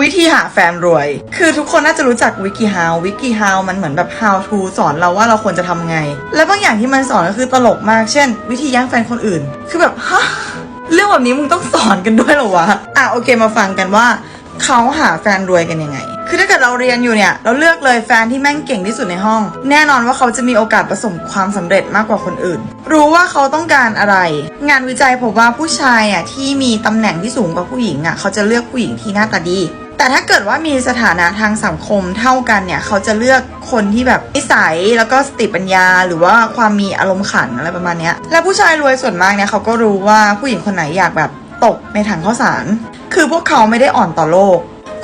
วิธีหาแฟนรวย คือทุกคนน่าจะรู้จักวิกิฮาววิกิฮาวมันเหมือนแบบ how to สอนเราว่าเราควรจะทำไง และบางอย่างที่มันสอนก็คือตลกมาก เช่น วิธีแย่งแฟนคนอื่น คือแบบฮะเรื่องแบบนี้มึงต้องสอนกันด้วยเหรอวะ อะโอเคมาฟังกันว่าเขาหาแฟนรวยกันยังไง คือถ้าเกิดเราเรียนอยู่เนี่ย เราเลือกเลยแฟนที่แม่งเก่งที่สุดในห้อง แน่นอนว่าเขาจะมีโอกาสประสบความสำเร็จมากกว่าคนอื่น รู้ว่าเขาต้องการอะไร งานวิจัยพบว่าผู้ชายอะที่มีตำแหน่งที่สูงกว่าผู้หญิงอะเขาจะเลือกผู้หญิงที่หน้าตาดี แต่ถ้าเกิดว่ามีสถานะทางสังคมเท่ากันเนี่ย เขาจะเลือกคนที่แบบนิสัยแล้วก็สติปัญญา หรือว่าความมีอารมณ์ขันอะไรประมาณเนี้ยและผู้ชายรวยส่วนมากเนี่ยเขาก็รู้ว่าผู้หญิงคนไหนอยากแบบตกในถังข้าวสาร คือพวกเขาไม่ได้อ่อนต่อโลก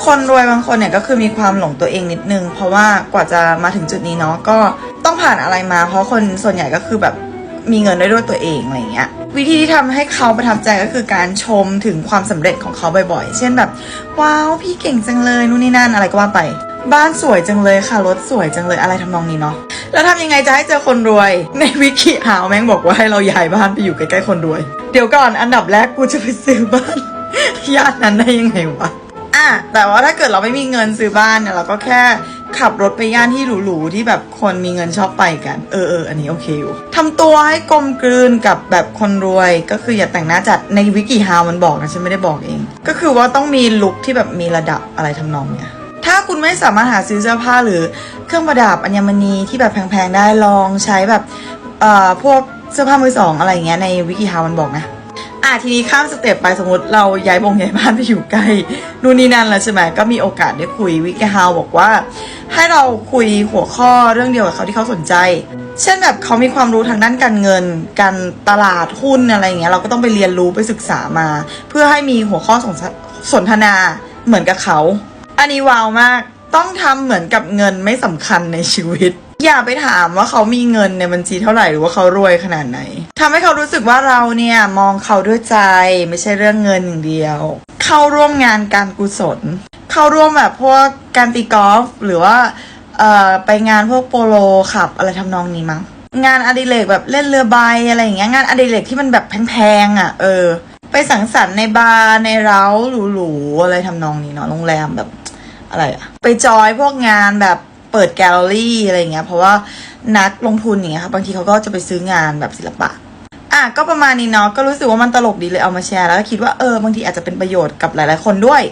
คนรวยบางคนเนี่ยก็คือมีความหลงตัวเองนิดนึง เพราะว่ากว่าจะมาถึงจุดนี้เนาะก็ต้องผ่านอะไรมา เพราะคนส่วนใหญ่ก็คือแบบ มีเงินได้ด้วยตัวเองอะไรเงี้ยวิธีที่ทำให้เขาประทับใจก็คือการชมถึงความสำเร็จของเขาบ่อยๆ เช่นแบบ ว้าวพี่เก่งจังเลยนู่นนี่นั่นอะไรก็ว่าไป บ้านสวยจังเลยค่ะรถสวยจังเลยอะไรทำนองนี้เนาะแล้วทำยังไงจะให้เจอคนรวย ในวิกิหาวแม่งบอกว่าให้เราย้ายบ้านไปอยู่ใกล้ๆคนรวย เดี๋ยวก่อนอันดับแรกกูจะไปซื้อบ้านย่านนั้นได้ยังไงวะอะแต่ว่าถ้าเกิดเราไม่มีเงินซื้อบ้านเนี่ยเราก็แค่ ขับรถไปย่านที่หรูๆที่แบบคนมีเงินชอบไปกัน เออเอออันนี้โอเคอยู่ทำตัวให้กลมกลืนกับแบบคนรวย ก็คืออย่าแต่งหน้าจัดในวิกิฮาวมันบอกนะฉันไม่ได้บอกเอง ก็คือว่าต้องมีลุคที่แบบมีระดับอะไรทำนองเนี่ยถ้าคุณไม่สามารถหาซื้อเสื้อผ้าหรือเครื่องประดับอัญมณีที่แบบแพงๆได้ลองใช้แบบเอ่อพวกเสื้อผ้ามือสองอะไรอย่างเงี้ยในวิกิฮาวมันบอกนะ อะทีนี้ข้ามสเต็ปไปสมมติเราย้ายบงย้ายบ้านไปอยู่ใกล้นู่นนี่นั่นแล้วใช่ไหมก็มีโอกาสได้คุยวิกฮาวบอกว่า ให้เราคุยหัวข้อเรื่องเดียวกับเขาที่เขาสนใจ เช่นแบบเขามีความรู้ทางด้านการเงิน การตลาดหุ้นอะไรอย่างเงี้ยเราก็ต้องไปเรียนรู้ไปศึกษามา เพื่อให้มีหัวข้อสนสนทนาเหมือนกับเขา อันนี้ว้าวมากต้องทำเหมือนกับเงินไม่สำคัญในชีวิต อย่าไปถามว่าเขามีเงินในบัญชีเท่าไหร่หรือว่าเขารวยขนาดไหนทำให้เขารู้สึกว่าเราเนี่ยมองเขาด้วยใจไม่ใช่เรื่องเงินอย่างเดียว เข้าร่วมงานการกุศล เข้าร่วมแบบพวกการตีกอล์ฟหรือว่าเอ่อไปงานพวกโปโลขับอะไรทำนองนี้มั้งงานอดิเรกแบบเล่นเรือใบอะไรอย่างเงี้ยงานอดิเรกที่มันแบบแพงๆอะ เออ ไปสังสรรค์ในบาร์ในเร้าหรูๆอะไรทำนองนี้เนาะโรงแรมแบบอะไรอะไปจอยพวกงานแบบ เปิดแกลเลอรี่อะไรเงี้ยเพราะว่านักลงทุนอย่างเงี้ยค่ะบางทีเขาก็จะไปซื้องานแบบศิลปะอะก็ประมาณนี้เนาะก็รู้สึกว่ามันตลกดีเลยเอามาแชร์แล้วก็คิดว่าเออบางทีอาจจะเป็นประโยชน์กับหลาย ๆ คนด้วย